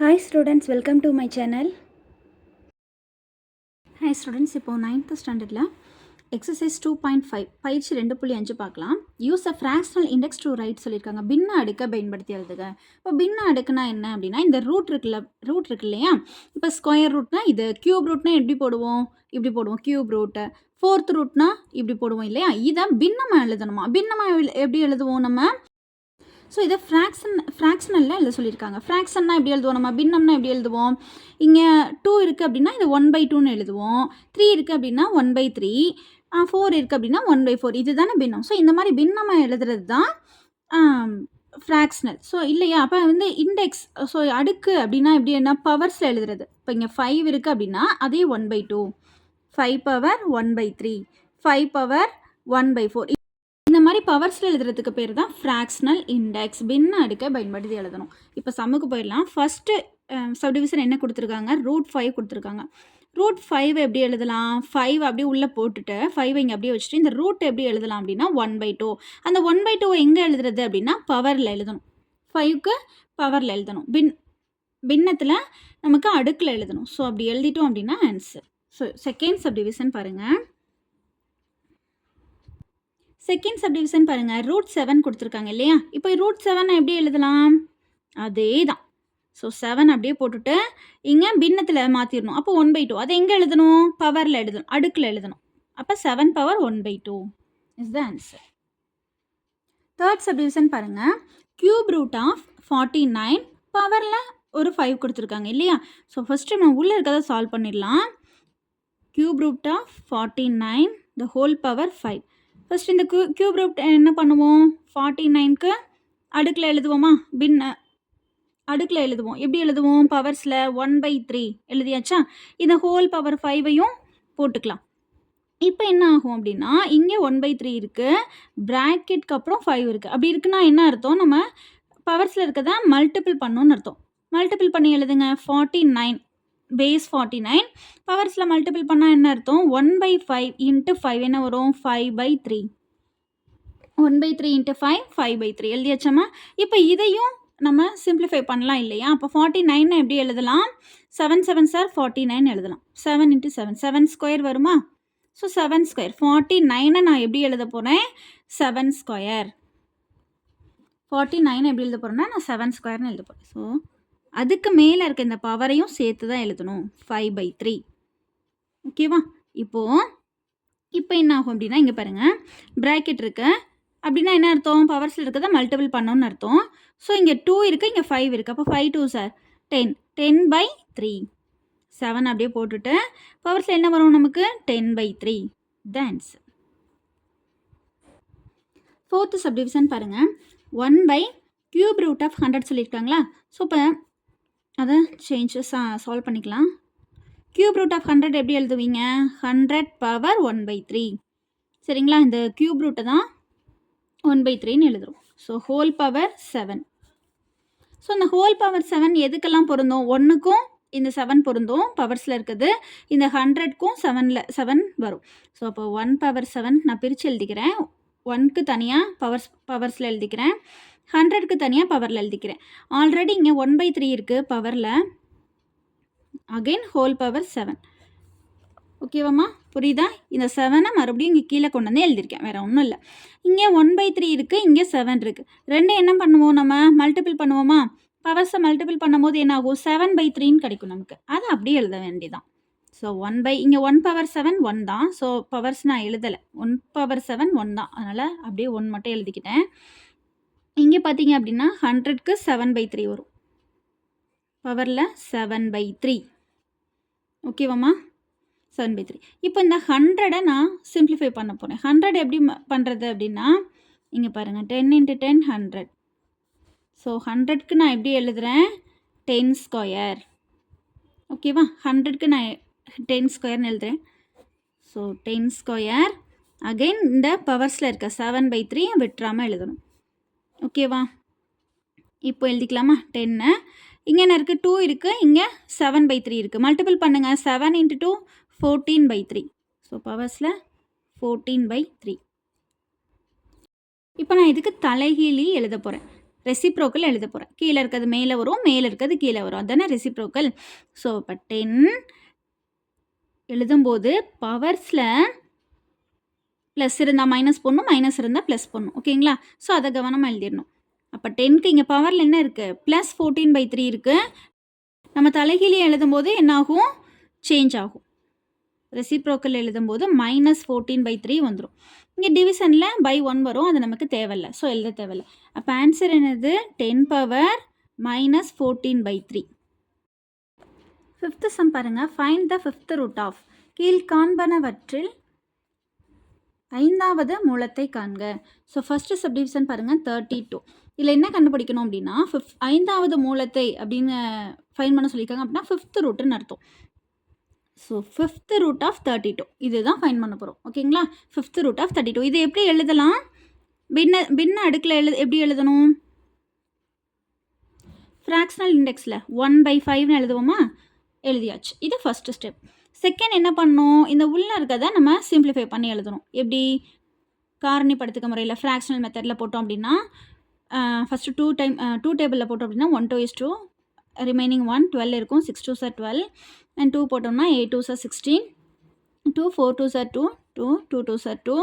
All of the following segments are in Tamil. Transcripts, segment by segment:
Hi students welcome to my channel hi students இப்போது நைன்த்து ஸ்டாண்டர்டில் எக்ஸசைஸ் டூ பாயிண்ட் ஃபைவ் பயிற்சி ரெண்டு புள்ளி அஞ்சு பார்க்கலாம். Use a fractional index to write சொல்லியிருக்காங்க. பின்ன அடுக்க பயன்படுத்தி எழுதுக. இப்போ பின்ன அடுக்குனா என்ன அப்படின்னா இந்த ரூட் இருக்குல்ல ரூட் இருக்கு இல்லையா? இப்போ ஸ்கொயர் ரூட்னா இது கியூப் ரூட்னா எப்படி போடுவோம்? இப்படி போடுவோம் கியூப் ரூட்டு ஃபோர்த் ரூட்னா இப்படி போடுவோம் இல்லையா? இதை பின்னமாக எழுதணுமா? பின்னமாக எப்படி எழுதுவோம் நம்ம? ஸோ இதை ஃப்ராக்ஷன் ஃப்ராக்ஷனலில் எழுத சொல்லியிருக்காங்க. ஃப்ராக்ஷன்னா எப்படி எழுதுவோம்? நம்ம பின்னம்னா எப்படி எழுதுவோம்? இங்கே டூ இருக்குது அப்படின்னா இது ஒன் பை டூன்னு எழுதுவோம். த்ரீ இருக்குது அப்படின்னா ஒன் பை த்ரீ ஃபோர் இருக்குது அப்படின்னா ஒன் பை ஃபோர் இது தானே பின்னம். ஸோ இந்த மாதிரி பின்னமாக எழுதுறது தான் ஃப்ராக்ஷனல் ஸோ இல்லையா? அப்போ வந்து இண்டெக்ஸ் ஸோ அடுக்கு அப்படின்னா எப்படி என்ன? பவர்ஸில் எழுதுறது. இப்போ இங்கே ஃபைவ் இருக்குது அப்படின்னா அதே one by two five power one by three five power one by four மாதிரி பவர்ஸில் எழுதுறதுக்கு பேர் தான் ஃப்ராக்ஷனல் இண்டெக்ஸ் பின்ன அடுக்க பயன்படுத்தி எழுதணும். இப்போ சம்முக்கு போயிடலாம். ஃபஸ்ட்டு சப்டிவிஷன் என்ன கொடுத்துருக்காங்க? ரூட் ஃபைவ் கொடுத்துருக்காங்க. ரூட் ஃபைவ் எப்படி எழுதலாம்? ஃபைவ் அப்படியே உள்ளே போட்டுட்டு ஃபைவ் இங்கே அப்படியே வச்சுட்டு இந்த ரூட் எப்படி எழுதலாம் அப்படின்னா ஒன் பை டூ அந்த ஒன் பை டூ எங்கே எழுதுறது அப்படின்னா பவரில் எழுதணும். ஃபைவ்க்கு பவரில் எழுதணும். பின் பின்னத்தில் நமக்கு அடுக்கில் எழுதணும். ஸோ அப்படி எழுதிட்டோம் அப்படின்னா ஆன்சர் ஸோ செகண்ட் சப்டிவிஷன் பாருங்கள் செகண்ட் சப்டிவிஷன் பாருங்கள் ரூட் செவன் கொடுத்துருக்காங்க இல்லையா? இப்போ ரூட் செவன் எப்படி எழுதலாம்? அதே தான் ஸோ செவன் அப்படியே போட்டுட்டு இங்கே பின்னத்தில் மாற்றிடணும் அப்போ ஒன் பை டூ அதை எங்கே எழுதணும்? பவரில் எழுதணும். அடுக்கில் எழுதணும். அப்போ seven power one by two is the answer third subdivision பாருங்கள் cube root of forty nine பவரில் ஒரு ஃபைவ் கொடுத்துருக்காங்க இல்லையா? ஸோ ஃபஸ்ட்டு நம்ம உள்ளே இருக்கிறத சால்வ் பண்ணிடலாம். Cube root of forty nine the whole power five first இந்த க்யூ க்யூப் ரூட் என்ன பண்ணுவோம்? ஃபார்ட்டி நைனுக்கு அடுக்கில் எழுதுவோமா? பின் அடுக்கில் எழுதுவோம். எப்படி எழுதுவோம்? பவர்ஸில் ஒன் பை த்ரீ எழுதியாச்சா? இந்த ஹோல் பவர் ஃபைவையும் போட்டுக்கலாம். இப்போ என்ன ஆகும் அப்படின்னா இங்கே ஒன் பை த்ரீ இருக்குது ப்ராக்கெட்க்கு அப்புறம் ஃபைவ் இருக்குது அப்படி இருக்குன்னா என்ன அர்த்தம்? நம்ம பவர்ஸில் இருக்கிறத மல்டிபிள் பண்ணோன்னு அர்த்தம். மல்டிபிள் பண்ணி எழுதுங்க. Forty nine base forty nine பவர்ஸில் multiple பண்ணால் என்ன அர்த்தம்? One by five into five என்ன வரும்? Five by three one by three into five five by three எழுதியாச்சம்மா? இப்போ இதையும் நம்ம சிம்பிளிஃபை பண்ணலாம் இல்லையா? அப்போ ஃபார்ட்டி நைன் எப்படி எழுதலாம்? Seven seven are forty nine எழுதலாம். Seven into seven seven square வருமா? ஸோ செவன் ஸ்கொயர் ஃபார்ட்டி நைனை நான் எப்படி எழுத போகிறேன் செவன் ஸ்கொயர் ஃபார்ட்டி நைன் எப்படி எழுத போகிறேன்னா நான் செவன் ஸ்கொயர்னு எழுத போகிறேன் ஸோ அதுக்கு மேலே இருக்க இந்த பவரையும் சேர்த்து தான் எழுதணும். ஃபைவ் பை த்ரீ ஓகேவா இப்போது இப்போ என்ன ஆகும் அப்படின்னா இங்கே பாருங்கள் ப்ராக்கெட் இருக்கு. அப்படின்னா என்ன அர்த்தம்? பவர்ஸில் இருக்கிறத மல்டிபிள் பண்ணோன்னு அர்த்தம். ஸோ இங்கே டூ இருக்குது இங்கே ஃபைவ் இருக்குது அப்போ five two are ten ten by three seven அப்படியே போட்டுட்டு பவர்ஸில் என்ன வரும் நமக்கு? Ten by three then fourth subdivision பாருங்கள் one by cube root of hundred சொல்லியிருக்காங்களா? ஸோ இப்போ அதை சேஞ்சஸ் சால்வ் பண்ணிக்கலாம். க்யூப் ரூட் ஆஃப் ஹண்ட்ரட் எப்படி எழுதுவீங்க? Hundred power one by three சரிங்களா? இந்த க்யூப் ரூட்டை தான் ஒன் பை த்ரீன்னு எழுதுறோம். So whole power seven so இந்த ஹோல் பவர் செவன் எதுக்கெல்லாம் பொருந்தும்? ஒன்றுக்கும் இந்த செவன் பொருந்தும். பவர்ஸில் இருக்குது. இந்த ஹண்ட்ரட்க்கும் செவனில் செவன் வரும். ஸோ அப்போ ஒன் பவர் செவன் நான் பிரித்து எழுதிக்கிறேன். ஒன்க்கு தனியாக பவர்ஸ் பவர்ஸில் எழுதிக்கிறேன். ஹண்ட்ரட்க்கு தனியாக பவரில் எழுதிக்கிறேன். ஆல்ரெடி இங்கே ஒன் பை த்ரீ இருக்குது பவரில் அகெயின் ஹோல் பவர் செவன் ஓகேவாம்மா புரியுதா? இந்த செவனை மறுபடியும் இங்கே கீழே கொண்டு வந்து எழுதியிருக்கேன். வேறு ஒன்றும் இல்லை. இங்கே ஒன் பை த்ரீ இருக்குது இங்கே செவன் இருக்குது ரெண்டு என்ன பண்ணுவோம் நம்ம? மல்டிபிள் பண்ணுவோமா? பவர்ஸை மல்டிபிள் பண்ணும்போது என்ன ஆகும் செவன் பை த்ரீன்னு கிடைக்கும் நமக்கு. அதை அப்படியே எழுத வேண்டியதான் ஸோ ஒன் பை இங்கே ஒன் பவர் செவன் ஒன் தான். ஸோ பவர்ஸ் நான் எழுதலை. ஒன் பவர் செவன் ஒன் தான். அதனால் அப்படியே ஒன் மட்டும் எழுதிக்கிட்டேன். இங்கே பார்த்தீங்க அப்படின்னா ஹண்ட்ரட்க்கு செவன் பை த்ரீ வரும். பவரில் செவன் பை த்ரீ ஓகேவாம்மா செவன் பை த்ரீ இப்போ இந்த ஹண்ட்ரடை நான் சிம்ப்ளிஃபை பண்ண போகிறேன் ஹண்ட்ரட் எப்படி பண்ணுறது அப்படின்னா இங்கே பாருங்கள் ten into ten hundred so ஹண்ட்ரட்க்கு நான் எப்படி எழுதுகிறேன் டென் ஸ்கொயர் ஓகேவா ஹண்ட்ரட்க்கு நான் டென் ஸ்கொயர்னு எழுதுகிறேன் ஸோ டென் ஸ்கொயர் அகெயின் இந்த பவர்ஸில் இருக்க செவன் பை த்ரீ விட்டுறாமல் எழுதணும். ஓகேவா இப்போ எழுதிக்கலாமா? டென்னு இங்கே என்ன இருக்குது டூ இருக்குது இங்கே செவன் பை த்ரீ இருக்குது மல்டிபிள் பண்ணுங்கள் seven into two fourteen by three so பவர்ஸில் fourteen by three இப்போ நான் இதுக்கு தலைகீழி எழுத போகிறேன் ரெசிப்ரோக்கல் எழுத போகிறேன் கீழே இருக்கிறது மேலே வரும். மேலே இருக்கிறது கீழே வரும். அதுதானே ரெசிப்ரோக்கல் ஸோ இப்போ டென் எழுதும்போது பவர்ஸில் ப்ளஸ் இருந்தால் மைனஸ் போடணும் மைனஸ் இருந்தால் ப்ளஸ் போடணும். ஓகேங்களா? ஸோ அதை கவனமாக எழுதிடணும். அப்போ டென்க்கு இங்கே பவரில் என்ன இருக்குது ப்ளஸ் ஃபோர்டீன் பை த்ரீ இருக்குது நம்ம தலைகீழி எழுதும்போது என்னாகும்? சேஞ்ச் ஆகும். ரெசிப்ரோக்கல் எழுதும்போது மைனஸ் ஃபோர்டீன் பை த்ரீ வந்துடும் இங்கே டிவிஷனில் பை ஒன் வரும். அது நமக்கு தேவையில்ல. ஸோ எழுத தேவையில்ல. அப்போ ஆன்சர் என்னது? Ten power minus fourteen by three fifth sum பாருங்கள் find the fifth root of கீழ்காண்பனவற்றில் ஐந்தாவது மூலத்தை காண்க. ஸோ ஃபஸ்ட்டு சப்டிவிஷன் பாருங்கள் தேர்ட்டி டூ இதில் என்ன கண்டுபிடிக்கணும் அப்படின்னா ஃபிஃப்த் ஐந்தாவது மூலத்தை அப்படின்னு ஃபைன் பண்ண சொல்லியிருக்காங்க அப்படின்னா ஃபிஃப்த் ரூட்டுன்னு அர்த்தம். So fifth root of thirty two இதுதான் ஃபைன் பண்ண போகிறோம் ஓகேங்களா fifth root of thirty two இது எப்படி எழுதலாம்? பின்ன பின்ன அடுக்கில் எழுது எப்படி எழுதணும்? ஃப்ராக்ஷனல் இண்டெக்ஸில் ஒன் பை ஃபைவ்னு எழுதுவோமா? எழுதியாச்சு. இது ஃபஸ்ட்டு ஸ்டெப் செகண்ட் என்ன பண்ணணும்? இந்த உள்ளே இருக்கிறத நம்ம சிம்பிளிஃபை பண்ணி எழுதணும். எப்படி? காரணிப்படுத்துக்க முறையில் ஃப்ராக்ஷனல் மெத்தடில் போட்டோம் அப்படின்னா ஃபஸ்ட்டு டூ டைம் டூ டேபிளில் போட்டோம் அப்படின்னா one two is two remaining one twelve இருக்கும். Six two are twelve and two போட்டோம்னா eight two are sixteen two four two are two two two two are two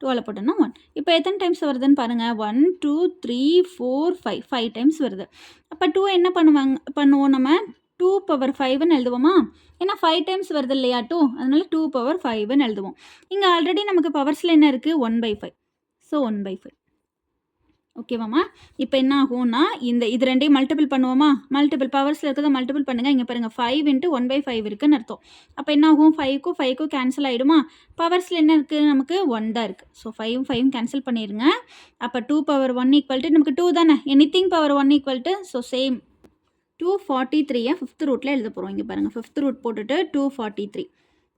டூவில் போட்டோம்னா ஒன் இப்போ எத்தனை டைம்ஸ் வருதுன்னு பாருங்கள் one two three four five five times வருது. அப்போ டூ என்ன பண்ணுவாங்க பண்ணுவோம் நம்ம? டூ பவர் ஃபைவ்னு எழுதுவோமா? ஏன்னா ஃபைவ் டைம்ஸ் வருது இல்லையா டூ அதனால் டூ பவர் ஃபைவ்னு எழுதுவோம். இங்கே ஆல்ரெடி நமக்கு பவர்ஸில் என்ன இருக்குது one by five so one by five ஓகேவாம்மா இப்போ என்ன ஆகும்னா இந்த இது ரெண்டையும் மல்டிபிள் பண்ணுவோமா? மல்டிபிள் பவர்ஸில் இருக்கிறத மல்டிபிள் பண்ணுங்கள் இங்கே பாருங்கள் five into one by five இருக்குன்னு அர்த்தம். அப்போ என்ன ஆகும்? ஃபைவ்க்கும் ஃபைவ்க்கும் கேன்சல் ஆகிடுமா பவர்ஸில் என்ன இருக்குது நமக்கு ஒன் தான் இருக்குது ஸோ ஃபைவும் ஃபைவும் கேன்சல் பண்ணிடுங்க அப்போ two power one equal to நமக்கு டூ தானே? Anything power one equal to so same two forty த்ரீயை ஃபிஃப்த் ரூட்டில் எழுத போகிறோம் இங்கே பாருங்கள் ஃபிஃப்த் ரூட் போட்டுட்டு டூ ஃபார்ட்டி த்ரீ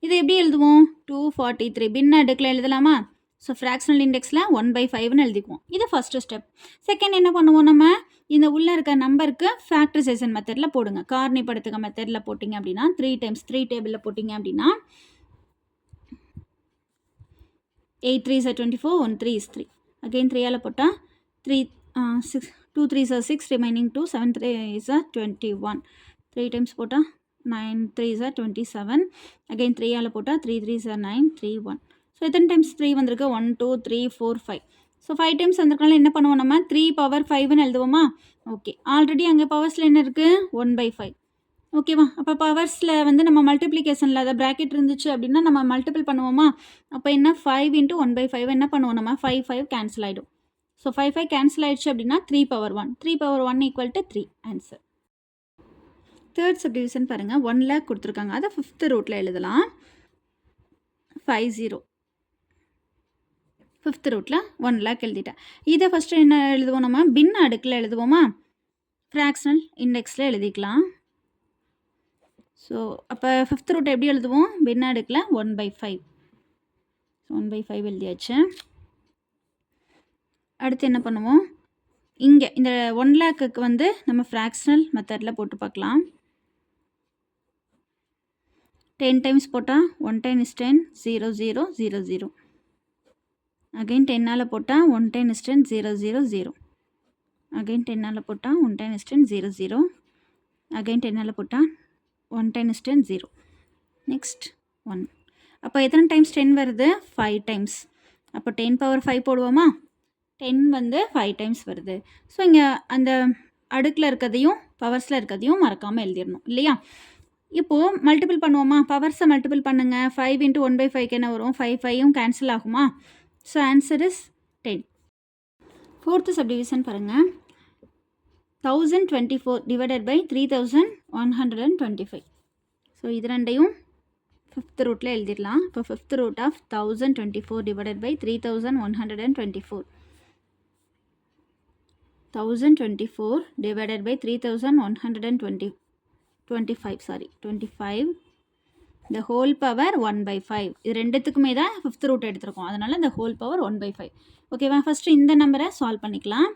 இது எப்படி எழுதுவோம்? டூ ஃபார்ட்டி த்ரீ பின்ன அடுக்கில் எழுதலாமா? ஸோ ஃப்ராக்ஷனல் இண்டெக்ஸில் ஒன் பை ஃபைவ்னு எழுதிக்குவோம். இது ஃபஸ்ட்டு ஸ்டெப் செகண்ட் என்ன பண்ணுவோம் நம்ம? இந்த உள்ளே இருக்க நம்பருக்கு ஃபேக்டரைசேஷன் மெத்தடில் போடுங்க. காரணிப்படுத்துக மெத்தடில் போட்டிங்க அப்படின்னா த்ரீ டைம்ஸ் த்ரீ டேபிளில் போட்டிங்க அப்படின்னா eight three are twenty four one three is three again த்ரீயால் போட்டால் three six two three are six remaining two seven three are twenty one three times போட்டால் nine three are twenty seven again த்ரீயால் போட்டால் three three are nine three one so எத்தனை டைம்ஸ் த்ரீ வந்திருக்கு? One two three four five so five times வந்திருக்கனால என்ன பண்ணுவோம் நம்ம? த்ரீ பவர் ஃபைவ்னு எழுதுவோமா? ஓகே ஆல்ரெடி அங்கே பவர்ஸில் என்ன இருக்குது ஒன் பை ஃபைவ் ஓகேவா அப்போ பவர்ஸில் வந்து நம்ம மல்டிப்ளிகேஷனில் அதை ப்ராக்கெட் இருந்துச்சு அப்படின்னா நம்ம மல்டிபிள் பண்ணுவோமா? அப்போ என்ன? Five into one by five என்ன பண்ணுவோம் நம்ம? ஃபைவ் ஃபைவ் கேன்சல் ஆகிடும் ஸோ ஃபைவ் ஃபைவ் கேன்சல் ஆகிடுச்சு அப்படின்னா three power one three power one equal to three answer third subdivision பாருங்கள் ஒன் லேக் கொடுத்துருக்காங்க. அதை ஃபிஃப்த்து ரூட்டில் எழுதலாம். ஃபைவ் ஜீரோ ஃபிஃப்த் ரூட்டில் ஒன் லேக் எழுதிட்டேன். இதை ஃபஸ்ட்டு என்ன எழுதுவோம் நம்ம? பின் அடுக்கில் எழுதுவோமா? ஃப்ராக்ஷனல் இண்டெக்ஸில் எழுதிக்கலாம். ஸோ அப்போ ஃபிஃப்த் ரூட் எப்படி எழுதுவோம்? பின் அடுக்கில் one by five one by five எழுதியாச்சு. அடுத்து என்ன பண்ணுவோம்? இங்கே இந்த ஒன் லேக்குக்கு வந்து நம்ம ஃப்ராக்ஷனல் மெத்தடில் போட்டு பார்க்கலாம். டென் டைம்ஸ் போட்டால் one ten is ten zero zero zero zero again டென்னால் போட்டால் one ten is ten zero zero zero again டென்னால் போட்டால் one ten is ten zero zero again டென்னால் போட்டால் one ten is ten zero next one அப்போ எத்தனை டைம்ஸ் டென் வருது? ஃபைவ் டைம்ஸ் அப்போ டென் பவர் ஃபைவ் போடுவோமா? டென் வந்து ஃபைவ் டைம்ஸ் வருது. ஸோ இங்கே அந்த அடுக்கில் இருக்கிறதையும் பவர்ஸில் இருக்கிறதையும் மறக்காமல் எழுதிடணும் இல்லையா? இப்போது மல்டிபிள் பண்ணுவோமா? பவர்ஸை மல்டிபிள் பண்ணுங்கள் ஃபைவ் இன்ட்டு ஒன் பை ஃபைவ்க்கு என்ன வரும்? ஃபைவ் ஃபைவும் கேன்சல் ஆகுமா? So answer is ten fourth subdivision பாருங்கள் thousand twenty four divided by three thousand one hundred and twenty five so இது ரெண்டையும் ஃபிஃப்த் ரூட்டில் எழுதிடலாம். இப்போ fifth root of thousand twenty four divided by three thousand one hundred and twenty four thousand twenty four divided by three thousand one hundred and twenty twenty five sorry twenty five இந்த whole power one by five இது ரெண்டுத்துக்குமே தான் ஃபிஃப்த் ரூட் எடுத்திருக்கோம். அதனால் இந்த whole power one by five ஓகேவா ஃபஸ்ட்டு இந்த நம்பரை சால்வ் பண்ணிக்கலாம்.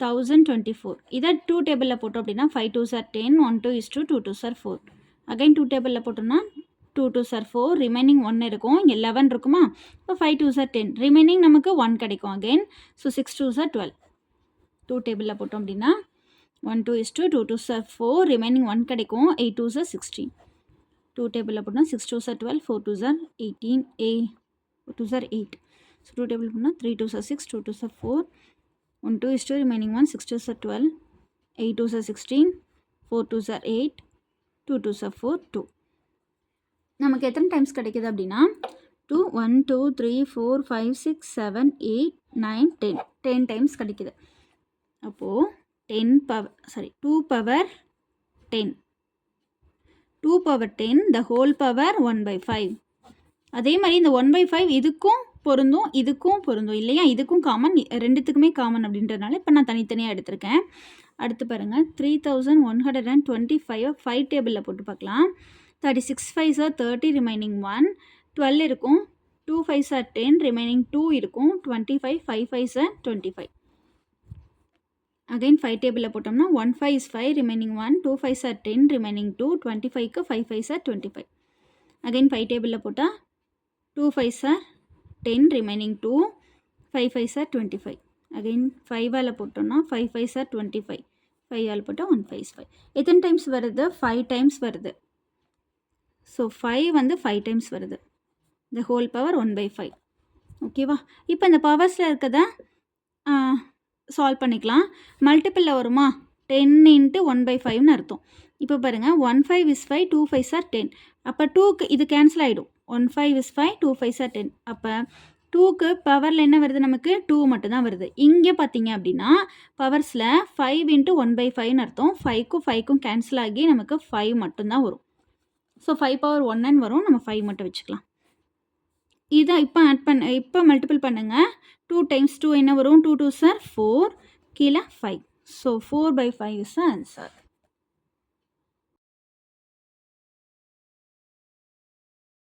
தௌசண்ட் டுவெண்ட்டி ஃபோர் இதை டூ டேபிளில் போட்டோம் அப்படின்னா five two are ten one two is two two two are four again two டேபிளில் போட்டோம்னா two two are four remaining one இருக்கும். இங்கே லெவன் இருக்குமா? இப்போ five two are ten remaining நமக்கு ஒன் கிடைக்கும் again so six two sir twelve two டேபிளில் போட்டோம் அப்படின்னா one two is two two two are four remaining one கிடைக்கும் eight two are sixteen two டேபிளில் போட்டோம் six two are twelve four two are eighteen a two are eight so two table போனால் three two are six two two are four one two is two remaining one six two are twelve eight two are sixteen four two sir eight two two sir four two நமக்கு எத்தனை டைம்ஸ் கிடைக்குது அப்படின்னா two one two three four five six seven eight nine ten ten times கிடைக்குது அப்போது ten power sorry two power ten two power ten the whole power one by five அதே மாதிரி இந்த ஒன் பை ஃபைவ் இதுக்கும் பொருந்தும் இதுக்கும் பொருந்தும் இல்லையா? இதுக்கும் காமன் ரெண்டுத்துக்குமே காமன் அப்படின்றதுனால இப்போ நான் தனித்தனியாக எடுத்திருக்கேன். அடுத்து பாருங்கள் three thousand one hundred and twenty five five டேபிளில் போட்டு பார்க்கலாம். Thirty six five are thirty remaining one twelve இருக்கும் two five are ten remaining two இருக்கும் twenty five five five are twenty five again five டேபிளில் போட்டோம்னா one five is five remaining one two five are ten remaining two twenty ஃபைவ்க்கு five five are twenty five again five டேபிளில் போட்டால் two five are ten remaining two five five are twenty five again ஃபைவால் போட்டோம்னா five five are twenty five ஃபைவால் போட்டால் ஒன் ஃபைவ் ஃபைவ் எத்தனை டைம்ஸ் வருது? ஃபைவ் டைம்ஸ் வருது. ஸோ ஃபைவ் வந்து ஃபைவ் டைம்ஸ் வருது. The whole power one by five ஓகேவா இப்போ இந்த பவர்ஸில் இருக்கிறத சால்வ் பண்ணிக்கலாம். மல்டிப்பிளில் வருமா? டென் இன்ட்டு ஒன் பை ஃபைவ்னு அர்த்தம். இப்போ பாருங்கள் one five is five two five are ten அப்போ டூக்கு இது கேன்சல் ஆகிடும் one five is five two five are ten அப்போ டூக்கு பவரில் என்ன வருது நமக்கு? டூ மட்டும்தான் வருது. இங்கே பார்த்தீங்க அப்படின்னா பவர்ஸில் ஃபைவ் இன்ட்டு ஒன் பை ஃபைவ்னு அர்த்தம். ஃபைவ்க்கும் ஃபைவ்க்கும் கேன்சல் ஆகி நமக்கு ஃபைவ் மட்டும்தான் வரும். ஸோ ஃபைவ் பவர் ஒன்னு வரும். நம்ம ஃபைவ் மட்டும் வச்சுக்கலாம். இதை இப்போ ஆட் பண்ண இப்போ மல்டிபிள் பண்ணுங்கள் டூ டைம்ஸ் டூ என்ன வரும்? டூ டூ சார் ஃபோர் கீழே five so four by five is answer